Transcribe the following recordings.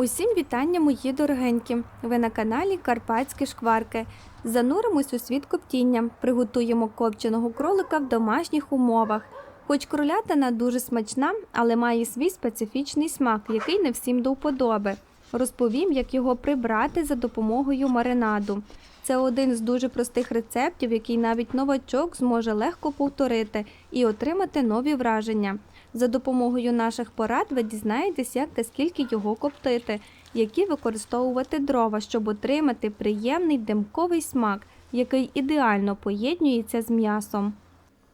Усім вітання, мої дорогенькі! Ви на каналі Карпатські шкварки. Зануримось у світ коптіння, приготуємо копченого кролика в домашніх умовах. Хоч кролятина дуже смачна, але має свій специфічний смак, який не всім до вподоби. Розповім, як його прибрати за допомогою маринаду. Це один з дуже простих рецептів, який навіть новачок зможе легко повторити і отримати нові враження. За допомогою наших порад ви дізнаєтесь, як та скільки його коптити, які використовувати дрова, щоб отримати приємний димковий смак, який ідеально поєднується з м'ясом.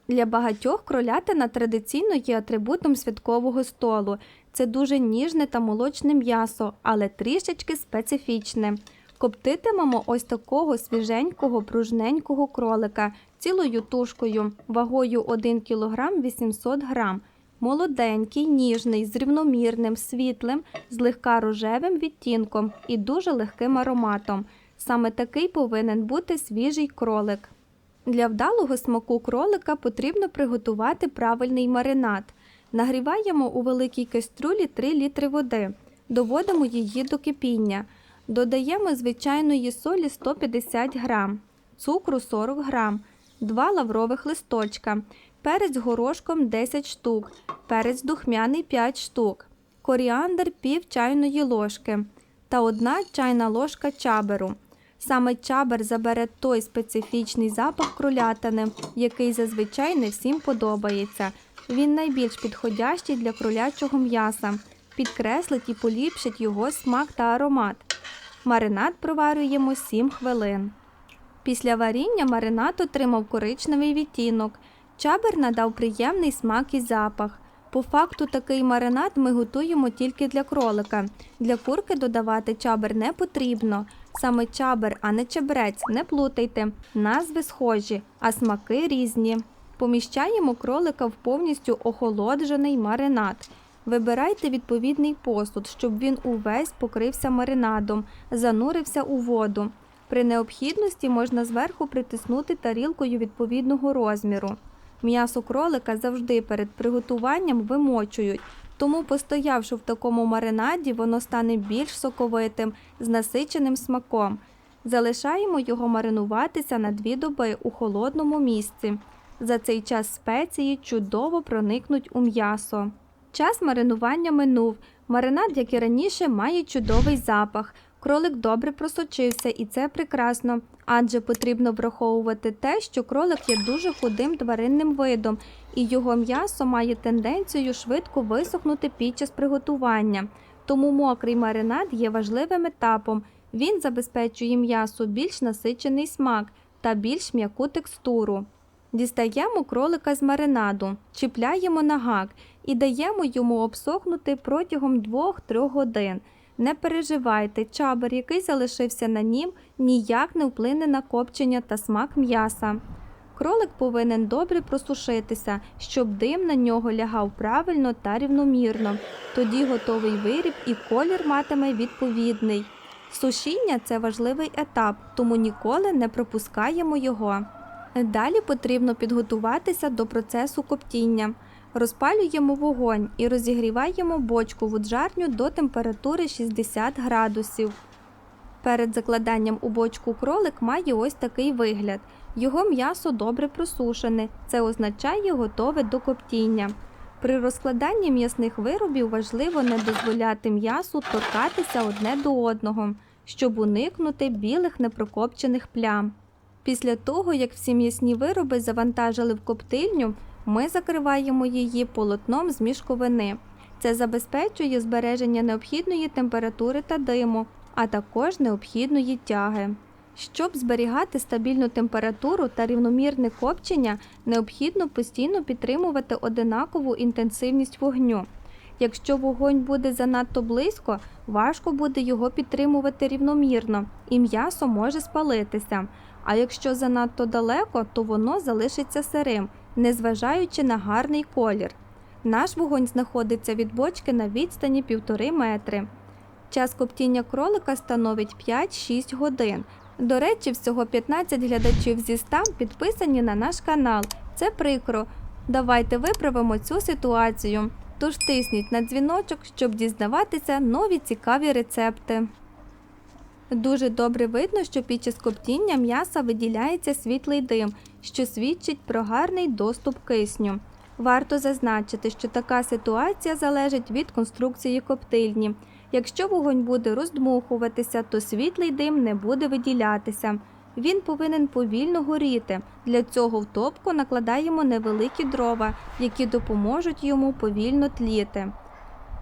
Для багатьох кролятина традиційно є атрибутом святкового столу. Це дуже ніжне та молочне м'ясо, але трішечки специфічне. Коптитимемо ось такого свіженького пружненького кролика цілою тушкою, вагою 1 кг 800 г. Молоденький, ніжний, з рівномірним, світлим, з легка рожевим відтінком і дуже легким ароматом. Саме такий повинен бути свіжий кролик. Для вдалого смаку кролика потрібно приготувати правильний маринад. Нагріваємо у великій кастрюлі 3 літри води, доводимо її до кипіння. Додаємо звичайної солі 150 г, цукру 40 г, 2 лаврових листочка, перець горошком 10 штук, перець духмяний 5 штук, коріандр пів чайної ложки та 1 чайна ложка чаберу. Саме чабер забере той специфічний запах кролятини, який зазвичай не всім подобається. Він найбільш підходящий для кролячого м'яса, підкреслить і поліпшить його смак та аромат. Маринад проварюємо 7 хвилин. Після варіння маринад отримав коричневий відтінок. Чабер надав приємний смак і запах. По факту такий маринад ми готуємо тільки для кролика. Для курки додавати чабер не потрібно. Саме чабер, а не чебрець, не плутайте. Назви схожі, а смаки різні. Поміщаємо кролика в повністю охолоджений маринад. Вибирайте відповідний посуд, щоб він увесь покрився маринадом, занурився у воду. При необхідності можна зверху притиснути тарілкою відповідного розміру. М'ясо кролика завжди перед приготуванням вимочують, тому, постоявши в такому маринаді, воно стане більш соковитим, з насиченим смаком. Залишаємо його маринуватися на дві доби у холодному місці. За цей час спеції чудово проникнуть у м'ясо. Час маринування минув. Маринад, як і раніше, має чудовий запах. Кролик добре просочився, і це прекрасно, адже потрібно враховувати те, що кролик є дуже худим тваринним видом, і його м'ясо має тенденцію швидко висохнути під час приготування. Тому мокрий маринад є важливим етапом. Він забезпечує м'ясу більш насичений смак та більш м'яку текстуру. Дістаємо кролика з маринаду, чіпляємо на гак і даємо йому обсохнути протягом 2-3 годин. Не переживайте, чабер, який залишився на нім, ніяк не вплине на копчення та смак м'яса. Кролик повинен добре просушитися, щоб дим на нього лягав правильно та рівномірно. Тоді готовий виріб і колір матиме відповідний. Сушіння це важливий етап, тому ніколи не пропускаємо його. Далі потрібно підготуватися до процесу коптіння. Розпалюємо вогонь і розігріваємо бочку в уджарню до температури 60 градусів. Перед закладанням у бочку кролик має ось такий вигляд. Його м'ясо добре просушене, це означає готове до коптіння. При розкладанні м'ясних виробів важливо не дозволяти м'ясу торкатися одне до одного, щоб уникнути білих непрокопчених плям. Після того, як всі м'ясні вироби завантажили в коптильню, ми закриваємо її полотном з мішковини. Це забезпечує збереження необхідної температури та диму, а також необхідної тяги. Щоб зберігати стабільну температуру та рівномірне копчення, необхідно постійно підтримувати одинакову інтенсивність вогню. Якщо вогонь буде занадто близько, важко буде його підтримувати рівномірно, і м'ясо може спалитися. А якщо занадто далеко, то воно залишиться сирим, незважаючи на гарний колір. Наш вогонь знаходиться від бочки на відстані 1,5 метри. Час коптіння кролика становить 5-6 годин. До речі, всього 15 глядачів зі 100 підписані на наш канал. Це прикро. Давайте виправимо цю ситуацію. Тож тисніть на дзвіночок, щоб дізнаватися нові цікаві рецепти. Дуже добре видно, що під час коптіння м'яса виділяється світлий дим, що свідчить про гарний доступ кисню. Варто зазначити, що така ситуація залежить від конструкції коптильні. Якщо вогонь буде роздмухуватися, то світлий дим не буде виділятися. Він повинен повільно горіти. Для цього в топку накладаємо невеликі дрова, які допоможуть йому повільно тліти.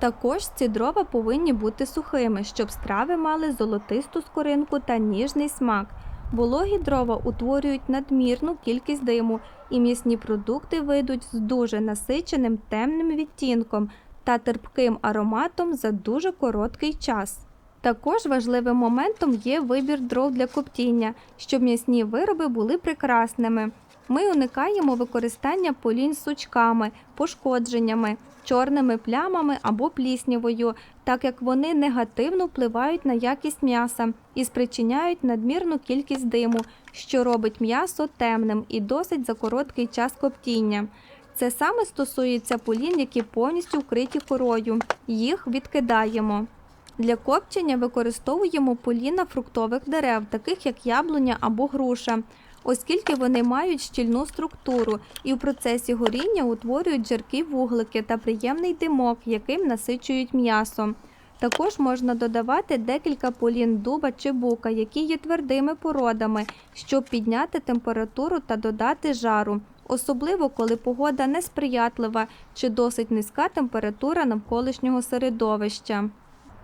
Також ці дрова повинні бути сухими, щоб страви мали золотисту скоринку та ніжний смак. Вологі дрова утворюють надмірну кількість диму, і м'ясні продукти вийдуть з дуже насиченим темним відтінком та терпким ароматом за дуже короткий час. Також важливим моментом є вибір дров для коптіння, щоб м'ясні вироби були прекрасними. Ми уникаємо використання полінь з сучками, пошкодженнями, чорними плямами або пліснявою, так як вони негативно впливають на якість м'яса і спричиняють надмірну кількість диму, що робить м'ясо темним і досить за короткий час коптіння. Це саме стосується полін, які повністю вкриті корою. Їх відкидаємо. Для копчення використовуємо поліна фруктових дерев, таких як яблуня або груша, оскільки вони мають щільну структуру і в процесі горіння утворюють жаркі вуглики та приємний димок, яким насичують м'ясо. Також можна додавати декілька полін дуба чи бука, які є твердими породами, щоб підняти температуру та додати жару, особливо коли погода несприятлива чи досить низька температура навколишнього середовища.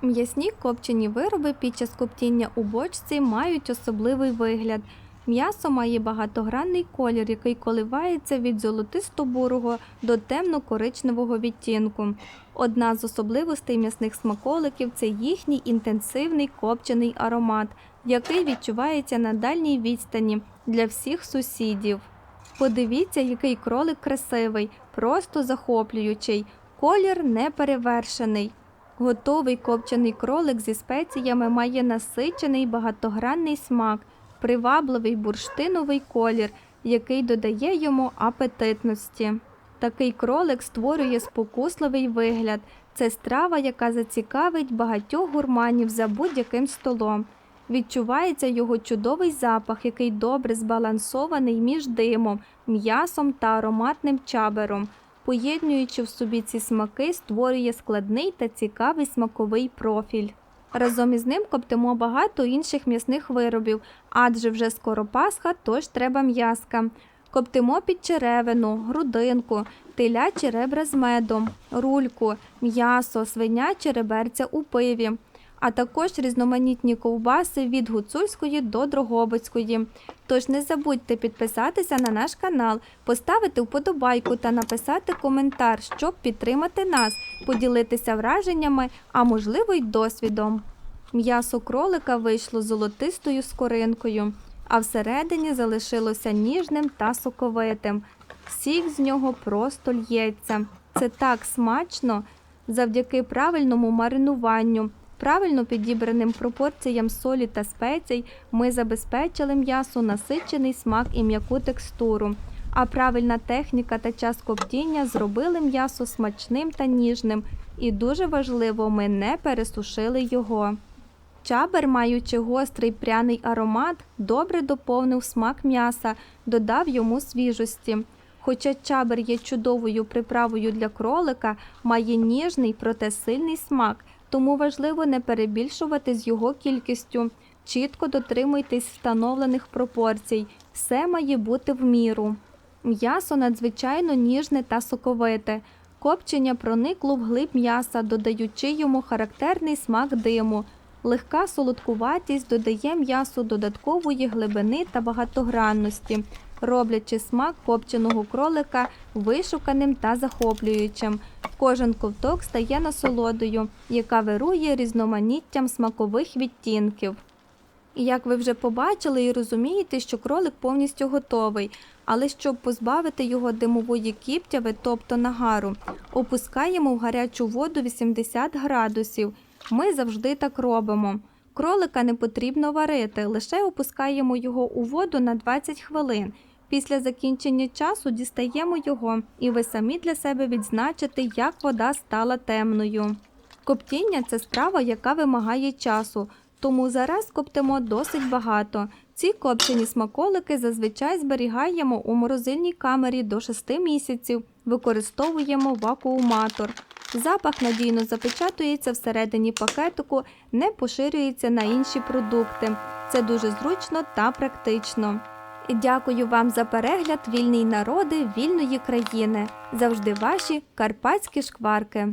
М'ясні копчені вироби під час коптіння у бочці мають особливий вигляд. М'ясо має багатогранний колір, який коливається від золотисто-бурого до темно-коричневого відтінку. Одна з особливостей м'ясних смаколиків це їхній інтенсивний копчений аромат, який відчувається на дальній відстані для всіх сусідів. Подивіться, який кролик красивий, просто захоплюючий, колір неперевершений. Готовий копчений кролик зі спеціями має насичений багатогранний смак, привабливий бурштиновий колір, який додає йому апетитності. Такий кролик створює спокусливий вигляд. Це страва, яка зацікавить багатьох гурманів за будь-яким столом. Відчувається його чудовий запах, який добре збалансований між димом, м'ясом та ароматним чабером поєднуючи в собі ці смаки, створює складний та цікавий смаковий профіль. Разом із ним коптимо багато інших м'ясних виробів, адже вже скоро Пасха, тож треба м'яска. Коптимо під черевину, грудинку, телячі ребра з медом, рульку, м'ясо, свинячі реберця у пиві а також різноманітні ковбаси від гуцульської до дрогобицької. Тож не забудьте підписатися на наш канал, поставити вподобайку та написати коментар, щоб підтримати нас, поділитися враженнями, а можливо й досвідом. М'ясо кролика вийшло золотистою скоринкою, а всередині залишилося ніжним та соковитим. Сік з нього просто л'ється. Це так смачно завдяки правильному маринуванню. Правильно підібраним пропорціям солі та спецій ми забезпечили м'ясу насичений смак і м'яку текстуру, а правильна техніка та час коптіння зробили м'ясо смачним та ніжним, і дуже важливо, ми не пересушили його. Чабер, маючи гострий пряний аромат, добре доповнив смак м'яса, додав йому свіжості. Хоча чабер є чудовою приправою для кролика, має ніжний, проте сильний смак тому важливо не перебільшувати з його кількістю. Чітко дотримуйтесь встановлених пропорцій, все має бути в міру. М'ясо надзвичайно ніжне та соковите. Копчення проникло в глиб м'яса, додаючи йому характерний смак диму. Легка солодкуватість додає м'ясу додаткової глибини та багатогранності, роблячи смак копченого кролика вишуканим та захоплюючим. Кожен ковток стає насолодою, яка вирує різноманіттям смакових відтінків. Як ви вже побачили і розумієте, що кролик повністю готовий, але щоб позбавити його димової кіптяви, тобто нагару, опускаємо в гарячу воду 80 градусів. Ми завжди так робимо. Кролика не потрібно варити, лише опускаємо його у воду на 20 хвилин. Після закінчення часу дістаємо його, і ви самі для себе відзначите, як вода стала темною. Коптіння це справа, яка вимагає часу, тому зараз коптимо досить багато. Ці копчені смаколики зазвичай зберігаємо у морозильній камері до 6 місяців, використовуємо вакууматор. Запах надійно запечатується всередині пакетику, не поширюється на інші продукти. Це дуже зручно та практично. Дякую вам за перегляд вільний народи вільної країни. Завжди ваші карпатські шкварки.